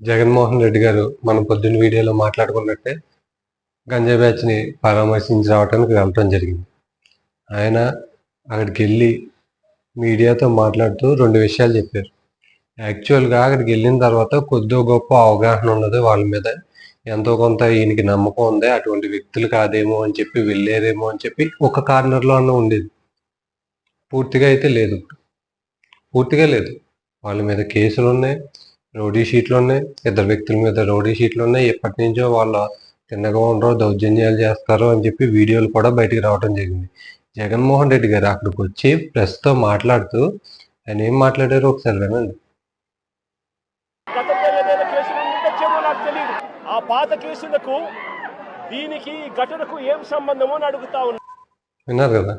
జగన్మోహన్ రెడ్డి గారు మనం పొద్దున్న వీడియోలో మాట్లాడుకున్నట్టే గంజాయి బ్యాచ్ని పరామర్శించి రావడానికి వెళ్ళటం జరిగింది. ఆయన అక్కడికి వెళ్ళి మీడియాతో మాట్లాడుతూ రెండు విషయాలు చెప్పారు. యాక్చువల్గా అక్కడికి వెళ్ళిన తర్వాత కొద్దో గొప్ప అవగాహన ఉన్నది వాళ్ళ మీద. ఎంతో కొంత ఈయనకి నమ్మకం ఉంది. అటువంటి వ్యక్తులు కాదేమో అని చెప్పి వెళ్ళేదేమో అని చెప్పి ఒక కార్నర్లో అన్న ఉండేది. పూర్తిగా అయితే లేదు. పూర్తిగా లేదు. వాళ్ళ మీద కేసులు ఉన్నాయి. రౌడీ షీట్లు ఉన్నాయి. ఇద్దరు వ్యక్తుల మీద రౌడీ షీట్లు ఉన్నాయి. ఎప్పటి నుంచో వాళ్ళ తిన్నగా ఉండరు దౌర్జన్యాలు చేస్తారు అని చెప్పి వీడియోలు కూడా బయటికి రావడం జరిగింది. జగన్మోహన్ రెడ్డి గారు అక్కడికి వచ్చి ప్రెస్తో మాట్లాడుతూ ఆయన ఏం మాట్లాడారో ఒకసారి వినండి. ఆ పాత కేసులకు దీనికి ఘటనకు ఏం సంబంధమో అని అడుగుతా ఉన్నా. విన్నారు కదా?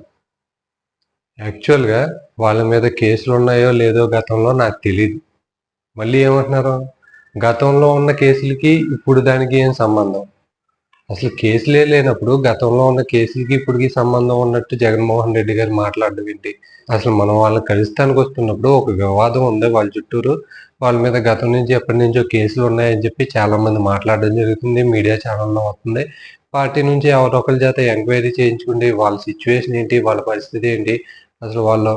యాక్చువల్గా వాళ్ళ మీద కేసులు ఉన్నాయో లేదో గతంలో నాకు తెలియదు మళ్ళీ ఏమంటున్నారు? గతంలో ఉన్న కేసులకి ఇప్పుడు దానికి ఏం సంబంధం? అసలు కేసులే లేనప్పుడు గతంలో ఉన్న కేసులకి ఇప్పటికి సంబంధం ఉన్నట్టు జగన్మోహన్ రెడ్డి గారు మాట్లాడడం ఏంటి? అసలు మనం వాళ్ళని కలుస్తానికి వస్తున్నప్పుడు ఒక వివాదం ఉంది వాళ్ళ చుట్టూరు. వాళ్ళ మీద గతం నుంచి ఎప్పటి నుంచో కేసులు ఉన్నాయని చెప్పి చాలా మంది మాట్లాడడం జరుగుతుంది మీడియా ఛానల్లో వస్తుంది. పార్టీ నుంచి ఎవరొకరి చేత ఎంక్వైరీ చేయించుకుంటే వాళ్ళ సిచ్యువేషన్ ఏంటి? వాళ్ళ పరిస్థితి ఏంటి? అసలు వాళ్ళ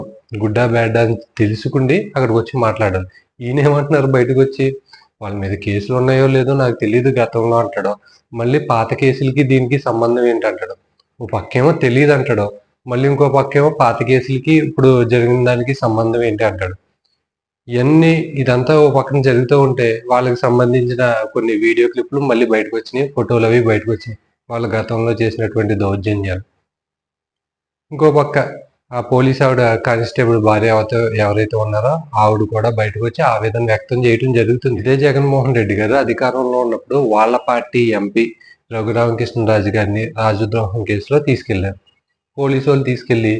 గుడ్డా బ్యాడ్ అని తెలుసుకుండి అక్కడికి వచ్చి మాట్లాడాలి. ఈయన ఏమంటున్నారు బయటకు వచ్చి వాళ్ళ మీద కేసులు ఉన్నాయో లేదో నాకు తెలియదు గతంలో అంటాడు. మళ్ళీ పాత కేసులకి దీనికి సంబంధం ఏంటి అంటాడు ఓ పక్కేమో తెలియదు అంటాడు. మళ్ళీ ఇంకో పక్కేమో పాత కేసులకి ఇప్పుడు జరిగిన దానికి సంబంధం ఏంటి అంటాడు. ఇవన్నీ ఇదంతా ఓ పక్కన జరుగుతూ ఉంటే వాళ్ళకి సంబంధించిన కొన్ని వీడియో క్లిప్లు మళ్ళీ బయటకు వచ్చినాయి ఫోటోలు అవి బయటకు వచ్చినాయి వాళ్ళ గతంలో చేసినటువంటి దౌర్జన్యాలు. ఇంకో పక్క ఆ పోలీస్ ఆవిడ కానిస్టేబుల్ భార్య ఎవరైతే ఉన్నారో ఆవిడ కూడా బయటకు వచ్చి ఆవేదన వ్యక్తం చేయడం జరుగుతుంది. ఇదే జగన్మోహన్ రెడ్డి గారు అధికారంలో ఉన్నప్పుడు వాళ్ళ పార్టీ ఎంపీ రఘురామకృష్ణరాజు గారిని రాజద్రోహం కేసులో తీసుకెళ్ళారు. పోలీసు వాళ్ళు తీసుకెళ్ళి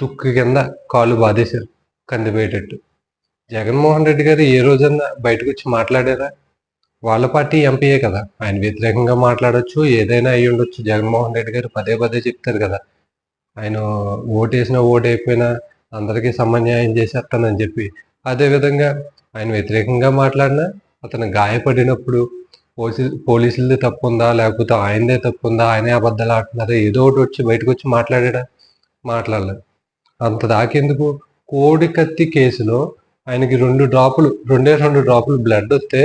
తుక్కు కింద కాలు బాధేశారు కందిపోయేటట్టు. జగన్మోహన్ రెడ్డి గారు ఏ రోజన్నా బయటకు వచ్చి మాట్లాడారా? వాళ్ళ పార్టీ ఎంపీయే కదా. ఆయన వ్యతిరేకంగా మాట్లాడొచ్చు ఏదైనా అయ్యి ఉండొచ్చు జగన్మోహన్ రెడ్డి గారు పదే పదే చెప్తారు కదా. ఆయన ఓటేసినా ఓటు అయిపోయినా అందరికీ సమన్యాయం చేసేస్తానని చెప్పి. అదేవిధంగా ఆయన వ్యతిరేకంగా మాట్లాడినా అతను గాయపడినప్పుడు పోలీసు పోలీసులది తప్పు ఉందా లేకపోతే ఆయనదే తప్పు ఉందా ఆయనే అబద్ధాలు ఆడుతున్నారా ఏదో ఒకటి వచ్చి బయటకు వచ్చి మాట్లాడా మాట్లాడలేదు అంత దాకెందుకు? కోడి కత్తి కేసులో ఆయనకి రెండు డ్రాపులు రెండే రెండు డ్రాపులు బ్లడ్ వస్తే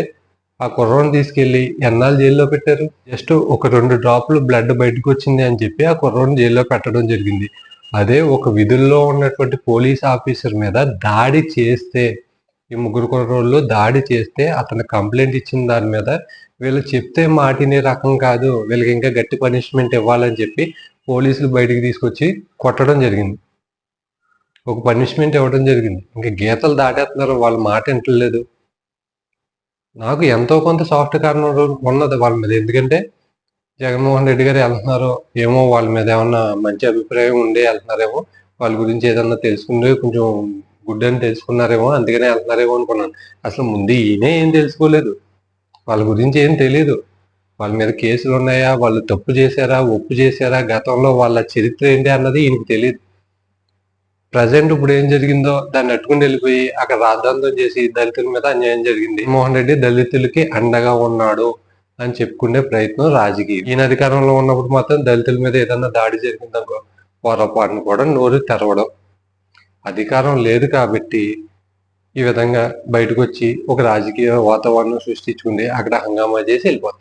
ఆ కుర్రోని తీసుకెళ్ళి ఎన్నాళ్ళు జైల్లో పెట్టారు? జస్ట్ ఒక రెండు డ్రాపులు బ్లడ్ బయటకు వచ్చింది అని చెప్పి ఆ కుర్రోని జైల్లో పెట్టడం జరిగింది. అదే ఒక విధుల్లో ఉన్నటువంటి పోలీస్ ఆఫీసర్ మీద దాడి చేస్తే ఈ ముగ్గురు కుర్రోళ్ళు దాడి చేస్తే అతను కంప్లైంట్ ఇచ్చిన దాని మీద వీళ్ళు చెప్తే మాటినే రకం కాదు వీళ్ళకి ఇంకా గట్టి పనిష్మెంట్ ఇవ్వాలని చెప్పి పోలీసులు బయటికి తీసుకొచ్చి కొట్టడం జరిగింది. ఒక పనిష్మెంట్ ఇవ్వడం జరిగింది. ఇంకా గీతలు దాటేస్తున్నారు వాళ్ళ మాట వింటలేదు. నాకు ఎంతో కొంత సాఫ్ట్ కార్నర్ ఉన్నది వాళ్ళ మీద. ఎందుకంటే జగన్మోహన్ రెడ్డి గారు వెళ్తున్నారు ఏమో వాళ్ళ మీద ఏమన్నా మంచి అభిప్రాయం ఉండే వెళ్తున్నారేమో వాళ్ళ గురించి ఏదన్నా తెలుసుకుంటే కొంచెం గుడ్ అని తెలుసుకున్నారేమో అందుకనే వెళ్తున్నారేమో అనుకున్నాను. అసలు ముందు ఈయనే ఏం తెలుసుకోలేదు. వాళ్ళ గురించి ఏం తెలియదు వాళ్ళ మీద కేసులు ఉన్నాయా వాళ్ళు తప్పు చేశారా? ఒప్పు చేశారా? గతంలో వాళ్ళ చరిత్ర ఏంటి అన్నది ఈయనకి తెలియదు ప్రజెంట్ ఇప్పుడు ఏం జరిగిందో దాన్ని అట్టుకుని వెళ్ళిపోయి అక్కడ రాద్ధాంతం చేసి దళితుల మీద అన్యాయం జరిగింది. మోహన్ రెడ్డి దళితులకి అండగా ఉన్నాడు అని చెప్పుకునే ప్రయత్నం రాజకీయం. ఈయన అధికారంలో ఉన్నప్పుడు మాత్రం దళితుల మీద ఏదన్నా దాడి జరిగిందనుకో పొరపాటును కూడా నోరు తెరవడం అధికారం లేదు కాబట్టి ఈ విధంగా బయటకు వచ్చి ఒక రాజకీయ వాతావరణం సృష్టించుకుంది. అక్కడ హంగామా చేసి వెళ్ళిపోతారు